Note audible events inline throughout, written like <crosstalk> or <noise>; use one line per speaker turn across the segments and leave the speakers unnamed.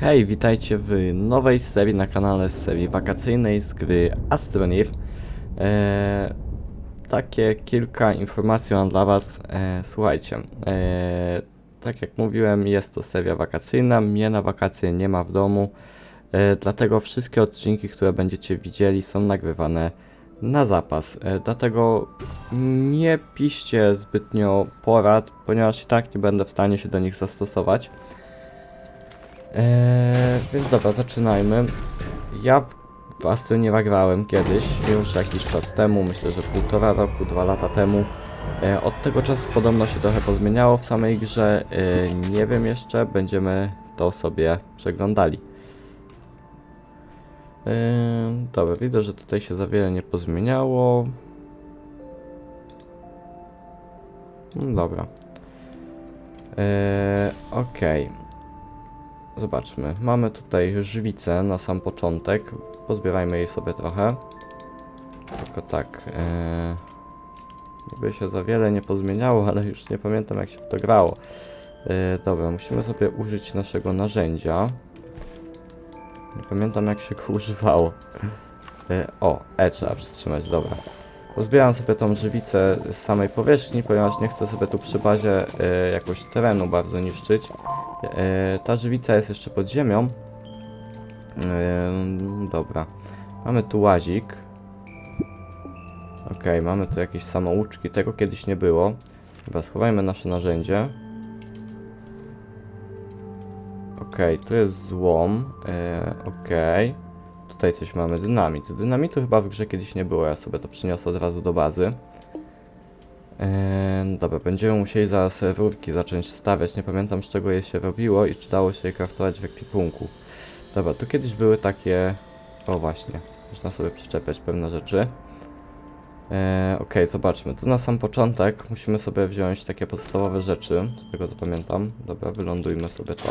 Hej, witajcie w nowej serii na kanale, serii wakacyjnej z gry Astroneer. Eee, takie kilka informacji mam dla Was. Eee, słuchajcie, eee, tak jak mówiłem, jest to seria wakacyjna, mnie na wakacje nie ma w domu, eee, dlatego wszystkie odcinki, które będziecie widzieli są nagrywane na zapas. Eee, dlatego nie piszcie zbytnio porad, ponieważ i tak nie będę w stanie się do nich zastosować. Eee, więc dobra, zaczynajmy. Ja w Astroniera grałem kiedyś, już jakiś czas temu, myślę, że półtora roku, dwa lata temu. E, od tego czasu podobno się trochę pozmieniało w samej grze. E, nie wiem jeszcze, będziemy to sobie przeglądali. E, dobra, widzę, że tutaj się za wiele nie pozmieniało. Mm, Dobra. E, Okej. Zobaczmy, mamy tutaj żywicę na sam początek. Pozbierajmy jej sobie trochę. Tylko tak. E, Niby się za wiele nie pozmieniało, ale już nie pamiętam jak się to grało. E, dobra, musimy sobie użyć naszego narzędzia. Nie pamiętam jak się go <laughs> używało. E, o, E trzeba przytrzymać, dobra. Pozbieram sobie tą żywicę z samej powierzchni, ponieważ nie chcę sobie tu przy bazie e, jakoś terenu bardzo niszczyć. E, ta żywica jest jeszcze pod ziemią. E, dobra. Mamy tu łazik. Ok, mamy tu jakieś samouczki. Tego kiedyś nie było. Dobra, schowajmy nasze narzędzie. Ok, tu jest złom. E, ok. Tutaj coś mamy. Dynamit. Dynamitu chyba w grze kiedyś nie było. Ja sobie to przyniosę od razu do bazy. Eee, dobra, będziemy musieli zaraz rurki zacząć stawiać. Nie pamiętam z czego je się robiło i czy dało się je kraftować w ekwipunku. Dobra, tu kiedyś były takie... O właśnie, można sobie przyczepiać pewne rzeczy. Eee, Okej, zobaczmy. Tu na sam początek musimy sobie wziąć takie podstawowe rzeczy, z tego co pamiętam. Dobra, wylądujmy sobie to.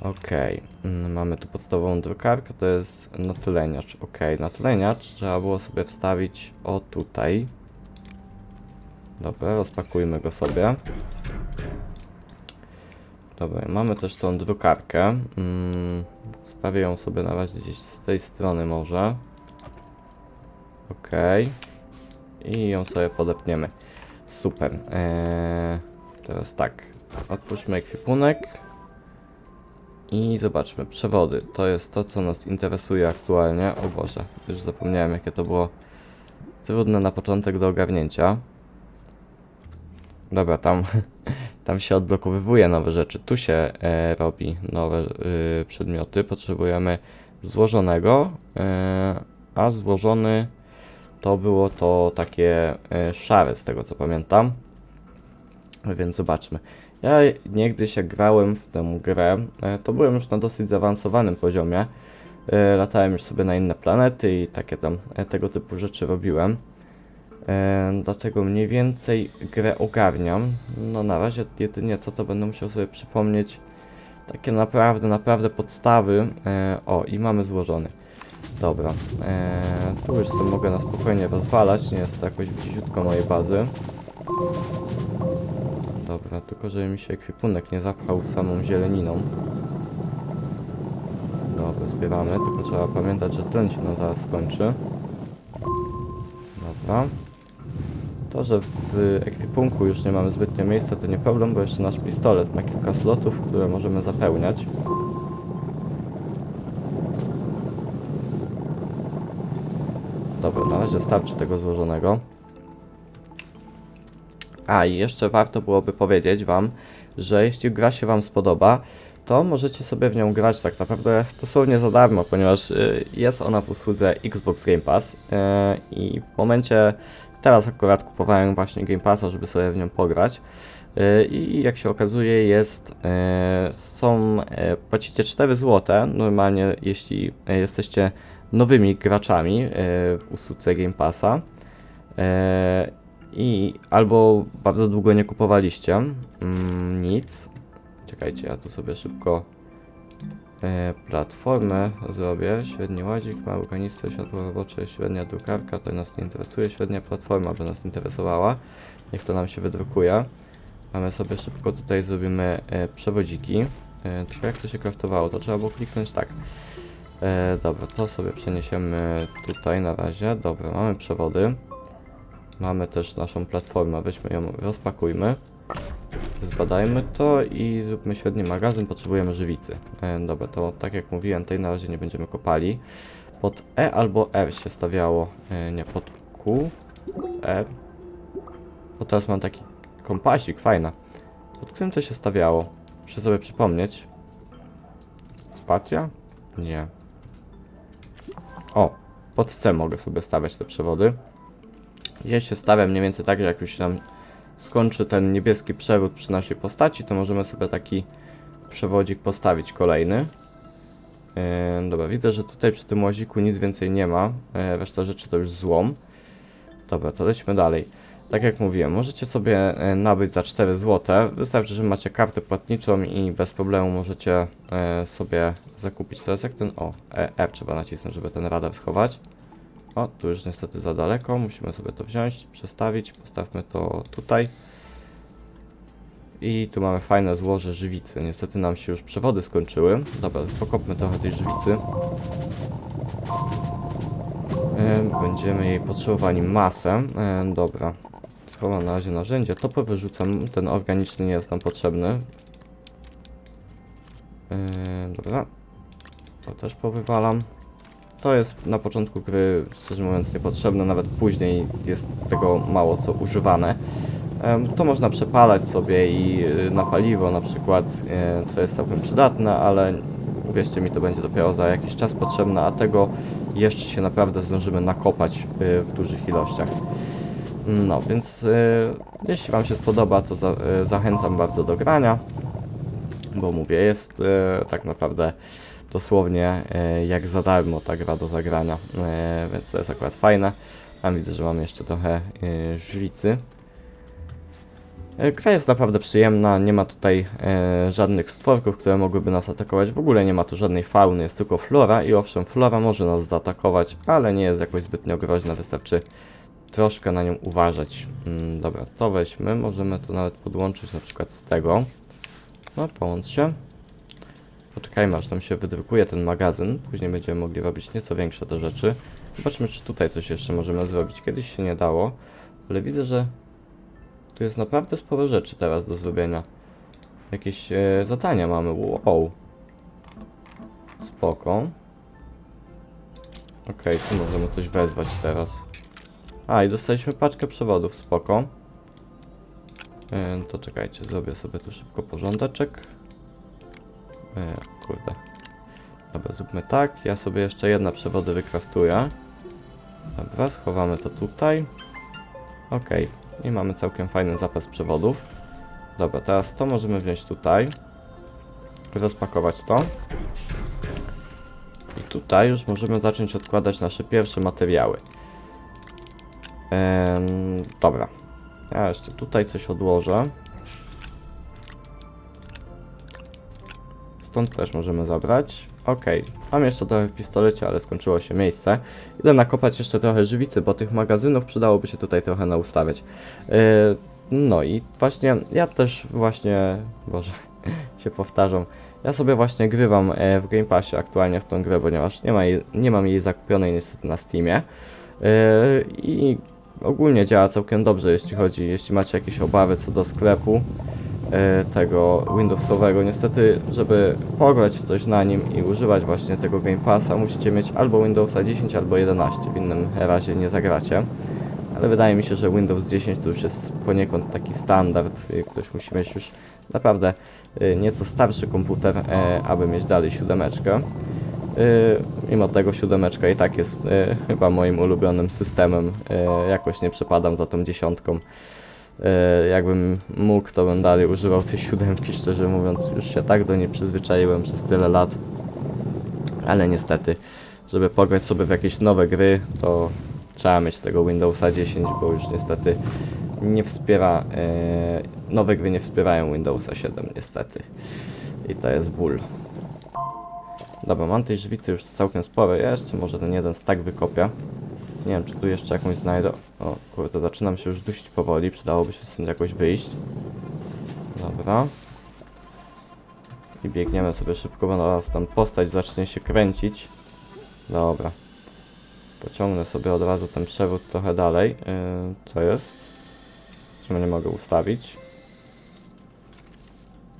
Okej, mm, mamy tu podstawową drukarkę, to jest natyleniacz. Okej, natyleniacz trzeba było sobie wstawić o tutaj. Dobra, rozpakujmy go sobie. Dobra, mamy też tą drukarkę. Mm, wstawię ją sobie na razie gdzieś z tej strony może. Okej. I ją sobie podepniemy. Super. Eee, teraz tak. Otwórzmy ekwipunek. I zobaczmy, przewody. To jest to, co nas interesuje aktualnie. O Boże, już zapomniałem, jakie to było trudne na początek do ogarnięcia. Dobra, tam, <laughs> tam się odblokowywuje nowe rzeczy. Tu się e, robi nowe y, przedmioty. Potrzebujemy złożonego, e, a złożony to było to takie e, szare, z tego co pamiętam. Więc zobaczmy. Ja niegdyś jak grałem w tę grę, e, to byłem już na dosyć zaawansowanym poziomie. E, Latałem już sobie na inne planety i takie tam e, tego typu rzeczy robiłem. E, Dlatego mniej więcej grę ogarniam. No na razie jedynie co to będę musiał sobie przypomnieć takie naprawdę, naprawdę podstawy. E, O i mamy złożony. Dobra, e, tu już sobie mogę na spokojnie rozwalać, nie jest to jakoś bliziutko mojej bazy. Dobra, tylko żeby mi się ekwipunek nie zapchał samą zieleniną. Dobra, zbieramy, tylko trzeba pamiętać, że ten się nam zaraz skończy. Dobra. To, że w ekwipunku już nie mamy zbytnio miejsca, to nie problem, bo jeszcze nasz pistolet ma kilka slotów, które możemy zapełniać. Dobra, na razie starczy tego złożonego. A i jeszcze warto byłoby powiedzieć Wam, że jeśli gra się Wam spodoba, to możecie sobie w nią grać tak naprawdę dosłownie za darmo, ponieważ y, jest ona w usłudze Xbox Game Pass y, i w momencie, teraz akurat kupowałem właśnie Game Passa, żeby sobie w nią pograć. Y, i jak się okazuje jest, y, są, y, płacicie 4 zł, normalnie jeśli jesteście nowymi graczami w usłudze Game Passa. I albo bardzo długo nie kupowaliście. Mm, nic. Czekajcie, ja tu sobie szybko e, platformę zrobię. Średni ładzik, mały kanister, światło robocze, średnia drukarka, to nas nie interesuje. Średnia platforma by nas interesowała. Niech to nam się wydrukuje. A my sobie szybko tutaj zrobimy e, przewodziki. E, tylko jak to się craftowało? To trzeba było kliknąć tak. E, dobra, to sobie przeniesiemy tutaj na razie. Dobra, mamy przewody. Mamy też naszą platformę, weźmy ją, rozpakujmy. Zbadajmy to i zróbmy średni magazyn, potrzebujemy żywicy. E, dobra, to tak jak mówiłem, tej na razie nie będziemy kopali. Pod E albo R się stawiało, e, nie, pod Q, R. Bo teraz mam taki kompasik, fajna. Pod którym to się stawiało? Muszę sobie przypomnieć. Spacja? Nie. O, pod C mogę sobie stawiać te przewody. Ja się stawiam mniej więcej tak, jak już nam skończy ten niebieski przewód przy naszej postaci, to możemy sobie taki przewodzik postawić kolejny. Yy, dobra, widzę, że tutaj przy tym łaziku nic więcej nie ma. Yy, reszta rzeczy to już złom. Dobra, to lećmy dalej. Tak jak mówiłem, możecie sobie e, nabyć za 4 zł. Wystarczy, że macie kartę płatniczą i bez problemu możecie e, sobie zakupić. Teraz jak ten. O, e, F trzeba nacisnąć, żeby ten radar schować. O, tu już niestety za daleko. Musimy sobie to wziąć, przestawić. Postawmy to tutaj. I tu mamy fajne złoże żywicy. Niestety nam się już przewody skończyły. Dobra, pokopmy trochę tej żywicy. Będziemy jej potrzebowali masę. Dobra. Schowam na razie narzędzie. To powyrzucam. Ten organiczny nie jest nam potrzebny. Dobra. To też powywalam. To jest na początku gry, szczerze mówiąc, niepotrzebne. Nawet później jest tego mało co używane. To można przepalać sobie i y, na paliwo na przykład, e, co jest całkiem przydatne, ale uwierzcie mi, to będzie dopiero za jakiś czas potrzebne, a tego jeszcze się naprawdę zdążymy nakopać y, w dużych ilościach. No, więc y, jeśli Wam się spodoba, to za, zachęcam bardzo do grania, bo mówię, jest tak naprawdę dosłownie y, jak za darmo ta gra do zagrania, y, więc to jest akurat fajne. A widzę, że mam jeszcze trochę. E, Gra jest naprawdę przyjemna, nie ma tutaj e, żadnych stworków, które mogłyby nas atakować. W ogóle nie ma tu żadnej fauny, jest tylko flora i owszem, flora może nas zaatakować, ale nie jest jakoś zbytnio groźna, wystarczy troszkę na nią uważać. Mm, dobra, to weźmy, możemy to nawet podłączyć na przykład z tego. No, połącz się. Poczekajmy, aż nam się wydrukuje ten magazyn, później będziemy mogli robić nieco większe te rzeczy. Zobaczmy, czy tutaj coś jeszcze możemy zrobić. Kiedyś się nie dało, ale widzę, że tu jest naprawdę sporo rzeczy teraz do zrobienia. Jakieś e, zadania mamy. Wow. Spoko. Okej, tu możemy coś wezwać teraz. A, i dostaliśmy paczkę przewodów, spoko. E, to czekajcie, zrobię sobie tu szybko porządeczek. E, kurde. Dobra, zróbmy tak. Ja sobie jeszcze jedne przewody wykraftuję. Dobra, schowamy to tutaj. Okej, i mamy całkiem fajny zapas przewodów. Dobra, teraz to możemy wziąć tutaj. Rozpakować to. I tutaj już możemy zacząć odkładać nasze pierwsze materiały. Em, dobra. Ja jeszcze tutaj coś odłożę. Stąd też możemy zabrać. Ok, mam jeszcze trochę w pistolecie, ale skończyło się miejsce. Idę nakopać jeszcze trochę żywicy, bo tych magazynów przydałoby się tutaj trochę naustawiać. Yy, no i właśnie ja też właśnie, <laughs> boże, się powtarzam. Ja sobie właśnie grywam e, w Game Passie aktualnie w tą grę, ponieważ nie, ma jej, nie mam jej zakupionej niestety na Steamie. Yy, I ogólnie działa całkiem dobrze, jeśli chodzi, jeśli macie jakieś obawy co do sklepu tego Windowsowego. Niestety, żeby pograć coś na nim i używać właśnie tego Game Passa, musicie mieć albo Windowsa 10, albo 11. W innym razie nie zagracie. Ale wydaje mi się, że Windows 10 to już jest poniekąd taki standard. Ktoś musi mieć już naprawdę y, nieco starszy komputer, e, aby mieć dalej siódemeczkę. Mimo tego siódemeczka i tak jest chyba moim ulubionym systemem. Jakoś nie przepadam za tą dziesiątką. E, jakbym mógł, to bym dalej używał tej siódemki, szczerze mówiąc. Już się tak do niej przyzwyczaiłem przez tyle lat. Ale niestety, żeby pograć sobie w jakieś nowe gry, to trzeba mieć tego Windowsa 10, bo już niestety nie wspiera, e, nowe gry nie wspierają Windowsa 7 niestety. I to jest ból. Dobra, mam tej żywicy już całkiem sporo, ja jeszcze może ten jeden stack wykopię. Nie wiem, czy tu jeszcze jakąś znajdę. O kurde, zaczynam się już dusić powoli, przydałoby się stąd jakoś wyjść. Dobra. I biegniemy sobie szybko, bo nas tam postać zacznie się kręcić. Dobra. Pociągnę sobie od razu ten przewód trochę dalej. Yy, co jest? Czemu nie mogę ustawić?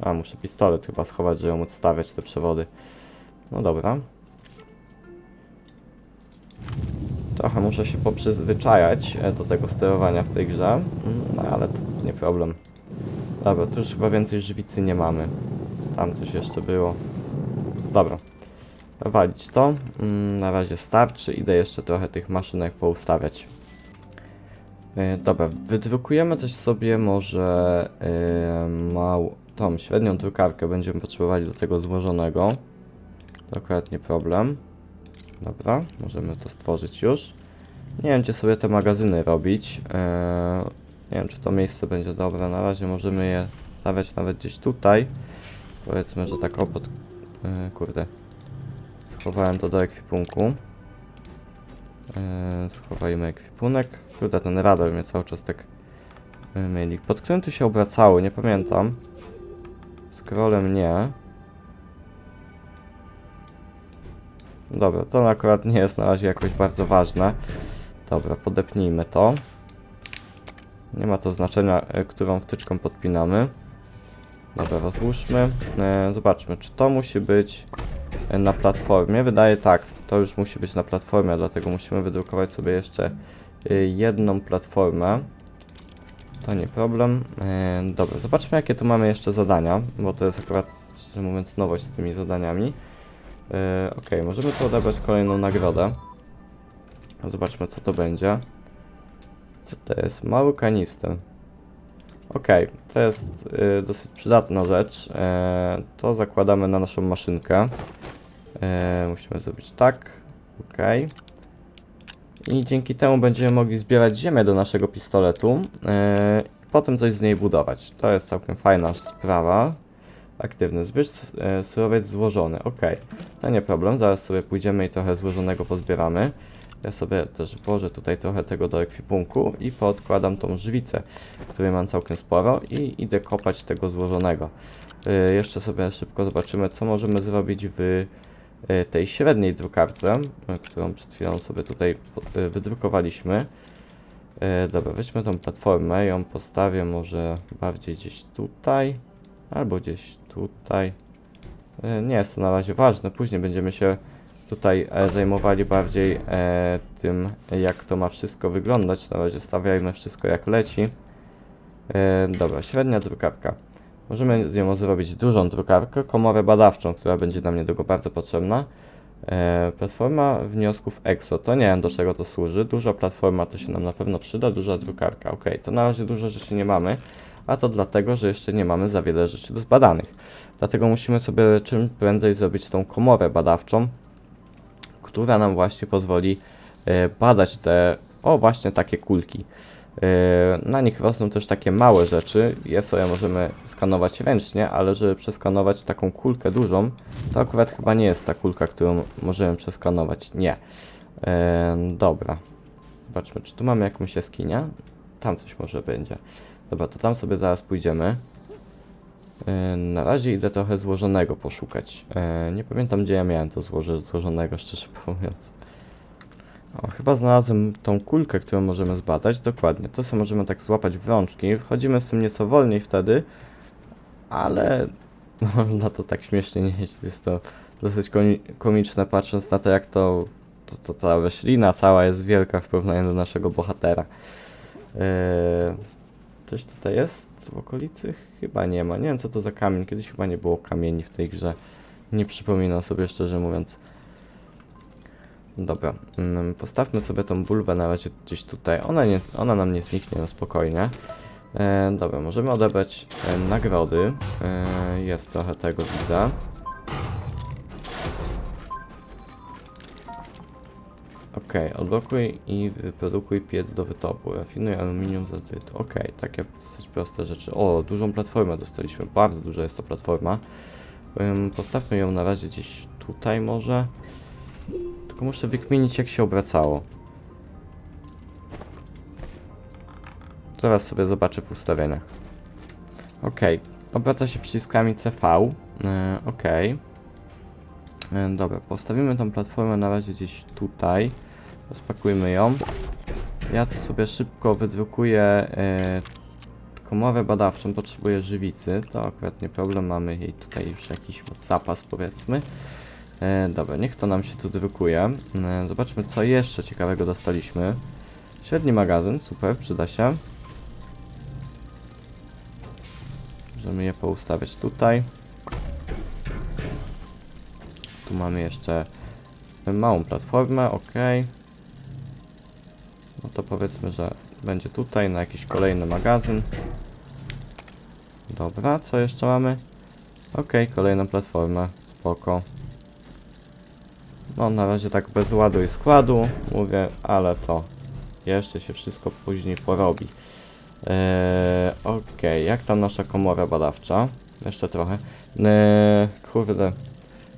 A, muszę pistolet chyba schować, żeby móc stawiać te przewody. No dobra. Trochę muszę się poprzyzwyczajać e, do tego sterowania w tej grze, Mm, no ale to nie problem. Dobra, tu już chyba więcej żywicy nie mamy. Tam coś jeszcze było. Dobra. Walić to. Mm, Na razie starczy. Idę jeszcze trochę tych maszynek poustawiać. E, Dobra, wydrukujemy też sobie może e, mał, tą średnią drukarkę będziemy potrzebowali do tego złożonego. To akurat nie problem. Dobra, możemy to stworzyć już. Nie wiem, czy sobie te magazyny robić. Eee, nie wiem, czy to miejsce będzie dobre. Na razie możemy je stawiać nawet gdzieś tutaj. Powiedzmy, że tak obok. Eee, kurde. Schowałem to do ekwipunku. Eee, schowajmy ekwipunek. Kurde, ten radar mnie cały czas tak e, myli. Pod którym tu się obracały? Nie pamiętam. Scrollem nie. Dobra, to akurat nie jest na razie jakoś bardzo ważne. Dobra, podepnijmy to. Nie ma to znaczenia, e, którą wtyczką podpinamy. Dobra, rozłóżmy. E, zobaczmy, czy to musi być e, na platformie. Wydaje tak, to już musi być na platformie, dlatego musimy wydrukować sobie jeszcze jedną platformę. To nie problem. Dobra, zobaczmy jakie tu mamy jeszcze zadania, bo to jest akurat, szczerze mówiąc, nowość z tymi zadaniami. E, ok, możemy tu odebrać kolejną nagrodę. Zobaczmy co to będzie. Co to jest? Mały kanister. Ok, to jest y, dosyć przydatna rzecz. E, to zakładamy na naszą maszynkę. E, musimy zrobić tak. Ok. I dzięki temu będziemy mogli zbierać ziemię do naszego pistoletu. E, potem coś z niej budować. To jest całkiem fajna sprawa. Aktywny zbierz e, surowiec złożony. Ok, to nie problem. Zaraz sobie pójdziemy i trochę złożonego pozbieramy. Ja sobie też włożę tutaj trochę tego do ekwipunku i podkładam tą żywicę, której mam całkiem sporo i idę kopać tego złożonego. E, jeszcze sobie szybko zobaczymy, co możemy zrobić w e, tej średniej drukarce, którą przed chwilą sobie tutaj wydrukowaliśmy. Dobra, weźmy tą platformę, ją postawię może bardziej gdzieś tutaj. Albo gdzieś tutaj. E, Nie jest to na razie ważne. Później będziemy się tutaj e, zajmowali bardziej e, tym, jak to ma wszystko wyglądać. Na razie stawiajmy wszystko jak leci. Dobra, średnia drukarka. Możemy z nią zrobić dużą drukarkę, komorę badawczą, która będzie nam niedługo bardzo potrzebna. Platforma wniosków EXO. To nie wiem do czego to służy. Duża platforma to się nam na pewno przyda, duża drukarka. Ok, to na razie dużo rzeczy nie mamy a to dlatego, że jeszcze nie mamy za wiele rzeczy do zbadanych. Dlatego musimy sobie czym prędzej zrobić tą komorę badawczą, która nam właśnie pozwoli e, badać te, o właśnie takie kulki. E, Na nich rosną też takie małe rzeczy, je sobie możemy skanować ręcznie, ale żeby przeskanować taką kulkę dużą, to akurat chyba nie jest ta kulka, którą możemy przeskanować. Nie. E, dobra. Zobaczmy, czy tu mamy jakąś jaskinię. Tam coś może będzie. Dobra, to tam sobie zaraz pójdziemy. E, Na razie idę trochę złożonego poszukać. E, Nie pamiętam gdzie ja miałem to złoże złożonego, szczerze <laughs> mówiąc. O, chyba znalazłem tą kulkę, którą możemy zbadać. Dokładnie, to sobie możemy tak złapać w rączki. Wchodzimy z tym nieco wolniej wtedy, ale <laughs> można to tak śmiesznie nie jeść. Jest to dosyć komi- komiczne, patrząc na to, jak to, to, to ta roślina cała jest wielka w porównaniu do naszego bohatera. Eee, coś tutaj jest w okolicy? Chyba nie ma. Nie wiem co to za kamień. Kiedyś chyba nie było kamieni w tej grze. Nie przypominam sobie szczerze mówiąc. Dobra, mm, postawmy sobie tą bulwę na razie gdzieś tutaj. Ona, nie, ona nam nie zniknie, no spokojnie. E, dobra, możemy odebrać e, nagrody. E, jest trochę tego, widzę. Okej, odblokuj i wyprodukuj piec do wytopu. Rafinuj aluminium za tytuł. Okej, takie dosyć proste rzeczy. O, dużą platformę dostaliśmy. Bardzo duża jest to platforma. Postawmy ją na razie gdzieś tutaj może. Tylko muszę wykminić jak się obracało. Zaraz sobie zobaczę w ustawieniach. Ok, obraca się przyciskami CV. E, Okej. E, Dobra, postawimy tą platformę na razie gdzieś tutaj. Rozpakujmy ją. Ja tu sobie szybko wydrukuję e, komorę badawczą, potrzebuję żywicy. To akurat nie problem, mamy jej tutaj już jakiś zapas powiedzmy. E, dobra, niech to nam się tu drukuje. E, zobaczmy co jeszcze ciekawego dostaliśmy. Średni magazyn, super, przyda się. Możemy je poustawiać tutaj. Tu mamy jeszcze małą platformę, ok. No to powiedzmy, że będzie tutaj na jakiś kolejny magazyn. Dobra, co jeszcze mamy? Ok, kolejna platforma, spoko. No na razie tak bez ładu i składu, mówię, ale to jeszcze się wszystko później porobi. Eee, Okej, jak tam nasza komora badawcza? Jeszcze trochę. Eee, kurde.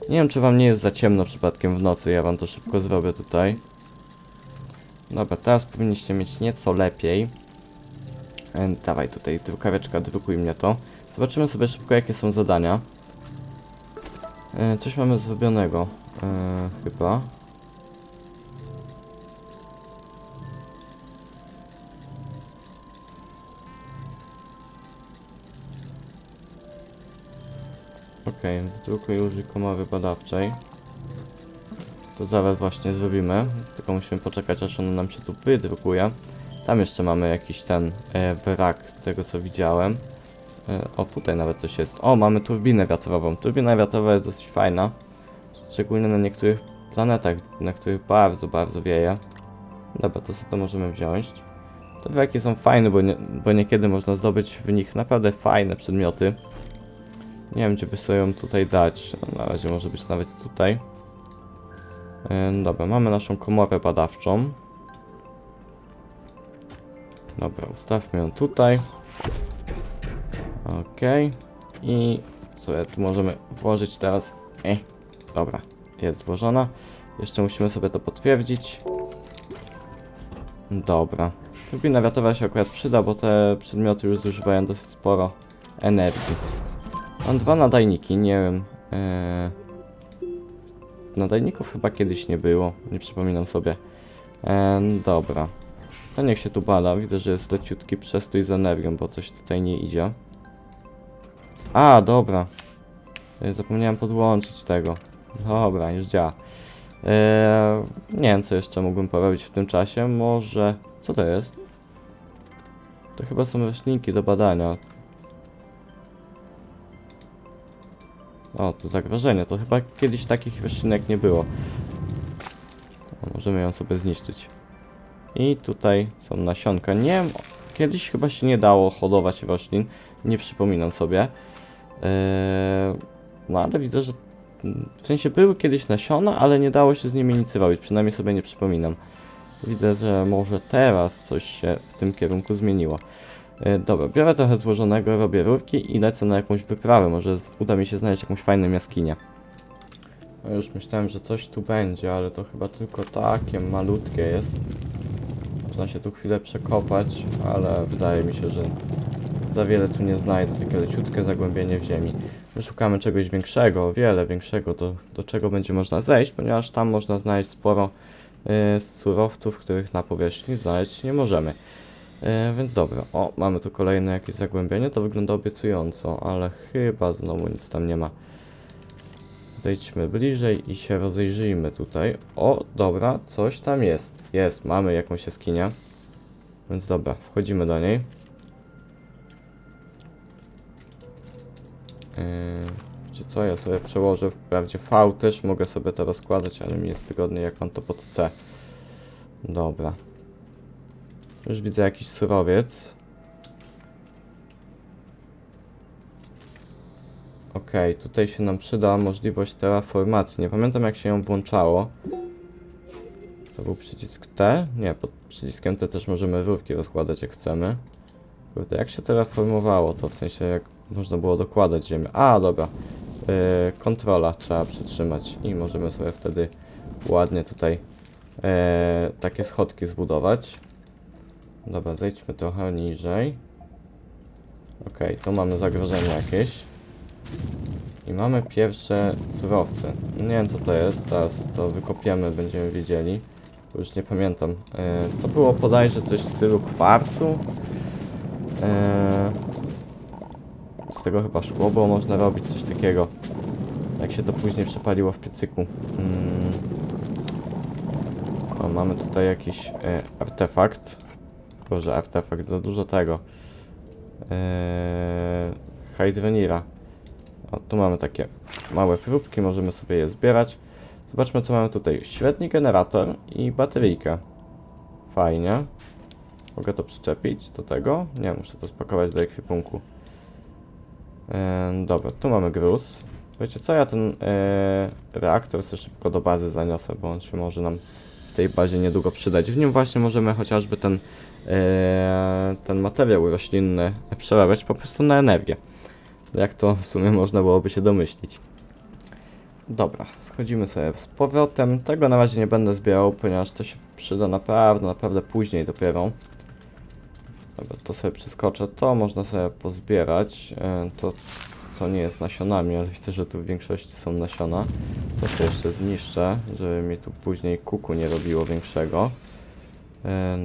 Nie wiem, czy wam nie jest za ciemno przypadkiem w nocy. Ja wam to szybko zrobię tutaj. Dobra, teraz powinniście mieć nieco lepiej. Eee, dawaj tutaj, drukareczka, drukuj mnie to. Zobaczymy sobie szybko, jakie są zadania. Eee, coś mamy zrobionego. Eee, chyba. Okej, wydrukuj użyj komory badawczej. To zaraz właśnie zrobimy, tylko musimy poczekać aż ona nam się tu wydrukuje. Tam jeszcze mamy jakiś ten e, brak z tego co widziałem. E, o, tutaj nawet coś jest. O, mamy turbinę wiatrową. Turbina wiatrowa jest dosyć fajna. Szczególnie na niektórych planetach, na których bardzo, bardzo wieje. Dobra, to sobie to możemy wziąć. Te wraki są fajne, bo, nie, bo niekiedy można zdobyć w nich naprawdę fajne przedmioty. Nie wiem, czy by sobie ją tutaj dać. No, na razie może być nawet tutaj. Dobra, mamy naszą komorę badawczą. Dobra, ustawmy ją tutaj. Ok. I sobie tu możemy włożyć teraz. E, dobra, jest włożona. Jeszcze musimy sobie to potwierdzić. Dobra. Turbina wiatrowa się akurat przyda, bo te przedmioty już zużywają dosyć sporo energii. Mam dwa nadajniki, nie wiem. Eee... Nadajników chyba kiedyś nie było, nie przypominam sobie. Eee, dobra. To niech się tu bada, widzę, że jest leciutki przestój z energią, bo coś tutaj nie idzie. A, dobra. Zapomniałem podłączyć tego. Dobra, już działa. Eee, nie wiem, co jeszcze mógłbym porobić w tym czasie. Może... Co to jest? To chyba są roślinki do badania. O, to zagrożenie. To chyba kiedyś takich roślinek nie było. O, możemy ją sobie zniszczyć. I tutaj są nasionka. Nie wiem, kiedyś chyba się nie dało hodować roślin. Nie przypominam sobie. Eee, no ale widzę, że w sensie były kiedyś nasiona, ale nie dało się z nimi nic robić. Przynajmniej sobie nie przypominam. Widzę, że może teraz coś się w tym kierunku zmieniło. E, Dobra, biorę trochę złożonego, robię rurki i lecę na jakąś wyprawę. Może uda mi się znaleźć jakąś fajną jaskinię. No już myślałem, że coś tu będzie, ale to chyba tylko takie malutkie jest. Można się tu chwilę przekopać, ale wydaje mi się, że za wiele tu nie znajdę. Takie leciutkie zagłębienie w ziemi. My szukamy czegoś większego, o wiele większego, do, do czego będzie można zejść, ponieważ tam można znaleźć sporo y, surowców, których na powierzchni znaleźć nie możemy. E, więc dobra, o, mamy tu kolejne jakieś zagłębienie, to wygląda obiecująco, ale chyba znowu nic tam nie ma. Podejdźmy bliżej i się rozejrzyjmy tutaj. O, dobra, coś tam jest. Jest, mamy jakąś jaskinię. Więc dobra, wchodzimy do niej. Yy, co, ja sobie przełożę, wprawdzie V też mogę sobie to rozkładać, ale mi jest wygodniej jak mam to pod C. Dobra. Już widzę jakiś surowiec. Okej, tutaj się nam przyda możliwość terraformacji. Nie pamiętam jak się ją włączało. To był przycisk T? Nie, pod przyciskiem T też możemy rurki rozkładać jak chcemy. Kurde, jak się terraformowało to? W sensie jak można było dokładać ziemię. A, dobra. Yy, kontrola trzeba przytrzymać i możemy sobie wtedy ładnie tutaj yy, takie schodki zbudować. Dobra, zejdźmy trochę niżej. Okej, tu mamy zagrożenie jakieś. I mamy pierwsze surowce. Nie wiem co to jest, teraz to wykopiemy, będziemy wiedzieli. Już nie pamiętam. E, to było bodajże coś w stylu kwarcu. E, z tego chyba szkło było można robić coś takiego. Jak się to później przepaliło w piecyku. Mm. O, mamy tutaj jakiś e, artefakt. Boże, artefakt, za dużo tego. Eee, Hydrenira. O, tu mamy takie małe próbki, możemy sobie je zbierać. Zobaczmy co mamy tutaj. Średni generator i bateryjkę. Fajnie. Mogę to przyczepić do tego? Nie, muszę to spakować do ekwipunku. Eee, dobra, tu mamy gruz. Wiecie co, ja ten e, reaktor sobie szybko do bazy zaniosę, bo on się może nam w tej bazie niedługo przydać. W nim właśnie możemy chociażby ten, ten materiał roślinny przerabiać po prostu na energię. Jak to w sumie można byłoby się domyślić. Dobra, schodzimy sobie z powrotem. Tego na razie nie będę zbierał, ponieważ to się przyda naprawdę, naprawdę później dopiero. Dobra, to sobie przeskoczę. To można sobie pozbierać. E, to co nie jest nasionami, ale widzę, że tu w większości są nasiona. To sobie jeszcze zniszczę, żeby mi tu później kuku nie robiło większego.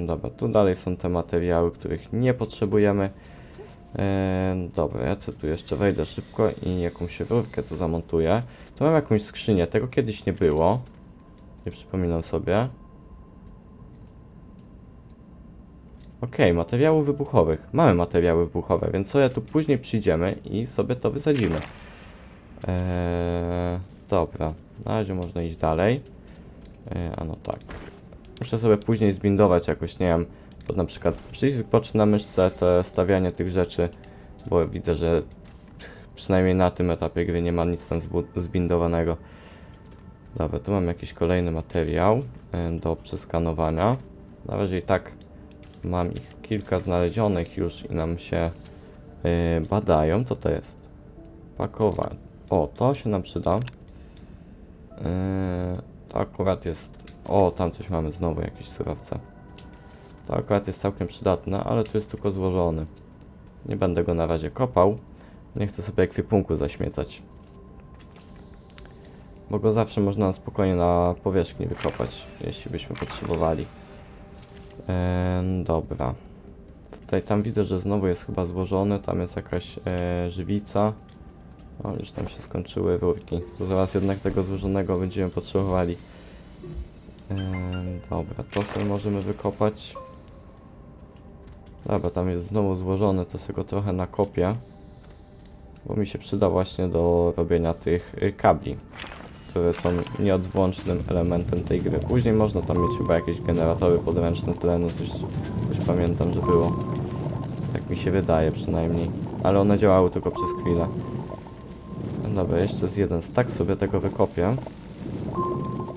Dobra, tu dalej są te materiały, których nie potrzebujemy. E, dobra, ja co tu jeszcze wejdę szybko i jakąś rurkę tu zamontuję. Tu mam jakąś skrzynię, tego kiedyś nie było. Nie przypominam sobie. Okej, materiałów wybuchowych. Mamy materiały wybuchowe, więc sobie tu później przyjdziemy i sobie to wysadzimy. Eee, dobra, na razie można iść dalej. Eee, a no tak. Muszę sobie później zbindować jakoś, nie wiem, pod na przykład przycisk boczny na myszce, te stawianie tych rzeczy, bo widzę, że przynajmniej na tym etapie gry nie ma nic tam zbindowanego. Dobra, tu mam jakiś kolejny materiał do przeskanowania. Na razie i tak mam ich kilka znalezionych już i nam się e, badają. Co to jest? Pakowanie. O, to się nam przyda. E, to akurat jest... O, tam coś mamy znowu, jakieś surowce. To akurat jest całkiem przydatne, ale tu jest tylko złożony. Nie będę go na razie kopał. Nie chcę sobie ekwipunku zaśmiecać. Bo go zawsze można spokojnie na powierzchni wykopać, jeśli byśmy potrzebowali. Eee, dobra. Tutaj tam widzę, że znowu jest chyba złożony. Tam jest jakaś e, żywica. O, już tam się skończyły rurki. Zaraz jednak tego złożonego będziemy potrzebowali. Dobra, to sobie możemy wykopać. Dobra, tam jest znowu złożony, to sobie go trochę nakopię. Bo mi się przyda właśnie do robienia tych y, kabli, które są nieodzwłącznym elementem tej gry. Później można tam mieć chyba jakieś generatory podręczne tlenu, coś, coś pamiętam, że było. Tak mi się wydaje przynajmniej. Ale one działały tylko przez chwilę. Dobra, jeszcze z jeden stack sobie tego wykopię.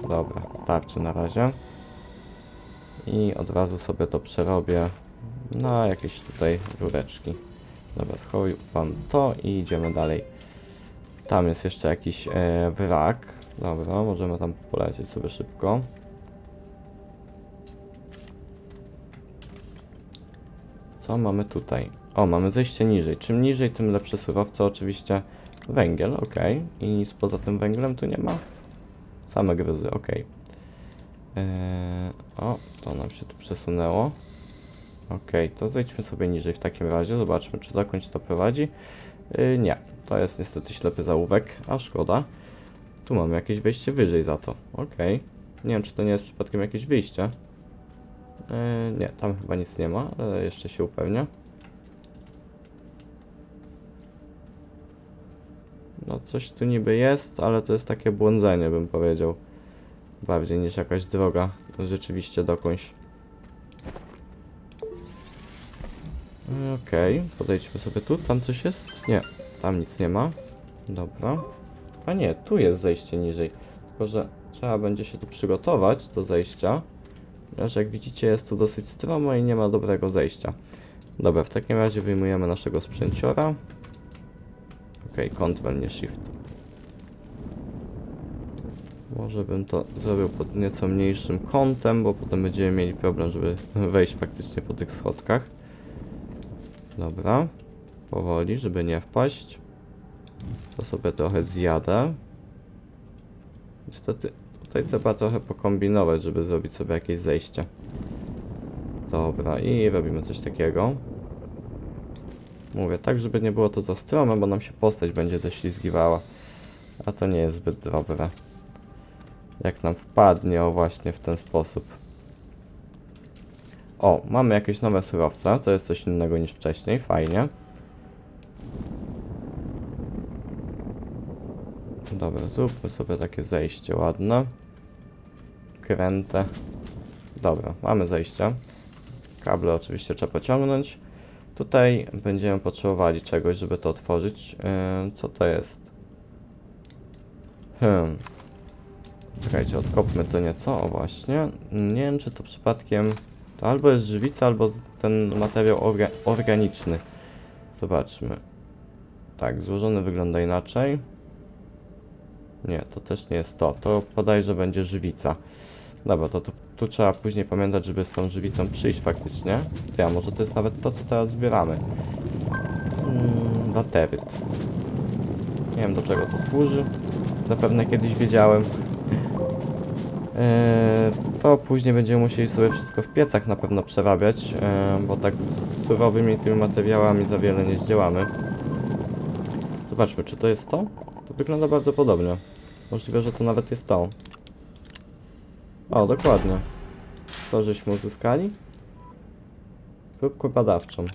Dobra, starczy na razie. I od razu sobie to przerobię na jakieś tutaj rureczki. Dobra, schowam to i idziemy dalej. Tam jest jeszcze jakiś e, wrak. Dobra, możemy tam polecieć sobie szybko. Co mamy tutaj? O, mamy zejście niżej. Czym niżej, tym lepsze surowce. Oczywiście węgiel, ok. I nic poza tym węglem tu nie ma. Same gryzy, ok. Eee, o, to nam się tu przesunęło. Okej, to zejdźmy sobie niżej w takim razie, zobaczmy czy dokądś to prowadzi. Yy, nie, to jest niestety ślepy zaułek, a szkoda. Tu mamy jakieś wejście wyżej za to, okej. Nie wiem czy to nie jest przypadkiem jakieś wyjście. Yy, nie, tam chyba nic nie ma, ale jeszcze się upewnię. No coś tu niby jest, ale to jest takie błądzenie bym powiedział. Bardziej niż jakaś droga rzeczywiście dokądś. Okej, podejdźmy sobie tu. Tam coś jest? Nie, tam nic nie ma. Dobra. A nie, tu jest zejście niżej. Tylko, że trzeba będzie się tu przygotować do zejścia. Ponieważ jak widzicie jest tu dosyć stromo i nie ma dobrego zejścia. Dobra, w takim razie wyjmujemy naszego sprzęciora. Okej, Ctrl, nie Shift. Może bym to zrobił pod nieco mniejszym kątem, bo potem będziemy mieli problem, żeby <laughs> wejść praktycznie po tych schodkach. Dobra. Powoli, żeby nie wpaść. To sobie trochę zjadę. Niestety tutaj trzeba trochę pokombinować, żeby zrobić sobie jakieś zejście. Dobra, i robimy coś takiego. Mówię tak, żeby nie było to za strome, bo nam się postać będzie doślizgiwała. A to nie jest zbyt dobre. Jak nam wpadnie, o właśnie w ten sposób. O, mamy jakieś nowe surowce, to jest coś innego niż wcześniej, fajnie. Dobra, zróbmy sobie takie zejście ładne. Krętę. Dobra, mamy zejście. Kable oczywiście trzeba pociągnąć. Tutaj będziemy potrzebowali czegoś, żeby to otworzyć. Yy, co to jest? Hmm. Czekajcie, odkopmy to nieco. O właśnie. Nie wiem, czy to przypadkiem... To albo jest żywica, albo ten materiał orga organiczny. Zobaczmy. Tak, złożony wygląda inaczej. Nie, to też nie jest to. To bodajże będzie żywica. Dobra, to tu, tu trzeba później pamiętać, żeby z tą żywicą przyjść faktycznie. Ty, a może to jest nawet to, co teraz zbieramy. Mm, lateryt. Nie wiem do czego to służy. Zapewne kiedyś wiedziałem. Eee, to później będziemy musieli sobie wszystko w piecach na pewno przerabiać, eee, bo tak z surowymi tymi materiałami za wiele nie zdziałamy. Zobaczmy, czy to jest to? To wygląda bardzo podobnie. Możliwe, że to nawet jest to. O, dokładnie. Co żeśmy uzyskali? Próbkę badawczą.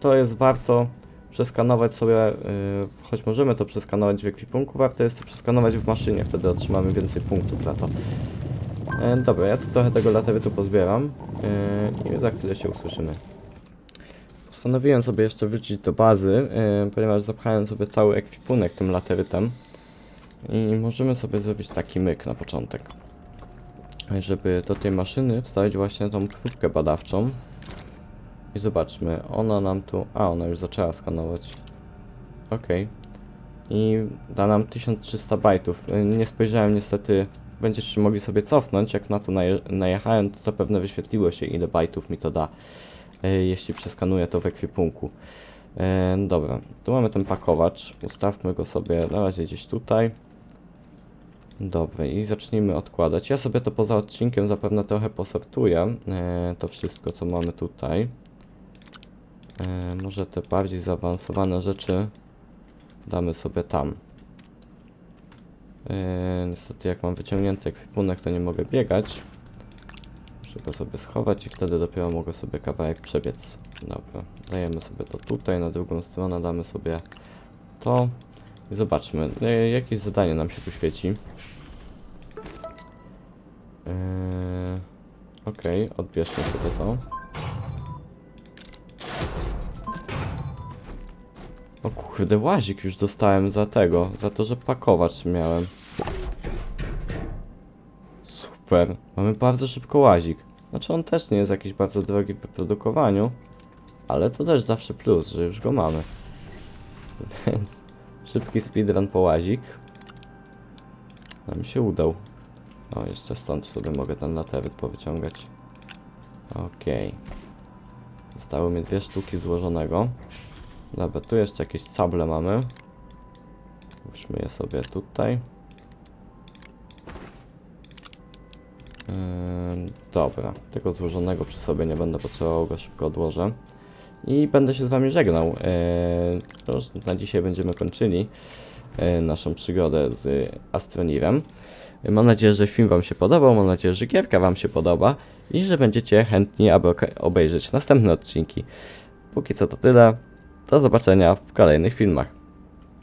To jest warto przeskanować sobie, yy, choć możemy to przeskanować w ekwipunku, warto jest to przeskanować w maszynie, wtedy otrzymamy więcej punktów za to. E, dobra, ja tu trochę tego laterytu pozbieram yy, i za chwilę się usłyszymy. Postanowiłem sobie jeszcze wrócić do bazy, yy, ponieważ zapchałem sobie cały ekwipunek tym laterytem i możemy sobie zrobić taki myk na początek. Żeby do tej maszyny wstawić właśnie tą próbkę badawczą. I zobaczmy, ona nam tu... A, ona już zaczęła skanować. Okej. I da nam 1300 bajtów. Y, Nie spojrzałem niestety, będziecie mogli sobie cofnąć, jak na to naje najechałem, to zapewne wyświetliło się ile bajtów mi to da, y, jeśli przeskanuję to w ekwipunku. E, dobra, tu mamy ten pakowacz, ustawmy go sobie na razie gdzieś tutaj. Dobra, i zacznijmy odkładać. Ja sobie to poza odcinkiem zapewne trochę posortuję, e, to wszystko co mamy tutaj. E, może te bardziej zaawansowane rzeczy damy sobie tam. E, niestety jak mam wyciągnięty ekwipunek to nie mogę biegać. Muszę go sobie schować i wtedy dopiero mogę sobie kawałek przebiec. Dobra, dajemy sobie to tutaj, na drugą stronę damy sobie to. Zobaczmy, e, jakieś zadanie nam się tu świeci. Eee, Okej, odbierzmy sobie to. O kurde, łazik już dostałem za tego, za to, że pakowacz miałem. Super, mamy bardzo szybko łazik. Znaczy on też nie jest jakiś bardzo drogi w wyprodukowaniu, ale to też zawsze plus, że już go mamy. <laughs> Więc szybki speedrun po łazik. Nam się udał. O, jeszcze stąd sobie mogę ten lateryt powyciągać. Okej. Zostały mi dwie sztuki złożonego. Dobra, tu jeszcze jakieś cable mamy. Włóżmy je sobie tutaj. Yy, dobra, tego złożonego przy sobie nie będę potrzebował, go szybko odłożę. I będę się z Wami żegnał. To już na dzisiaj będziemy kończyli yy, naszą przygodę z Astronirem. Mam nadzieję, że film Wam się podobał, mam nadzieję, że gierka Wam się podoba i że będziecie chętni, aby obejrzeć następne odcinki. Póki co to tyle. Do zobaczenia w kolejnych filmach.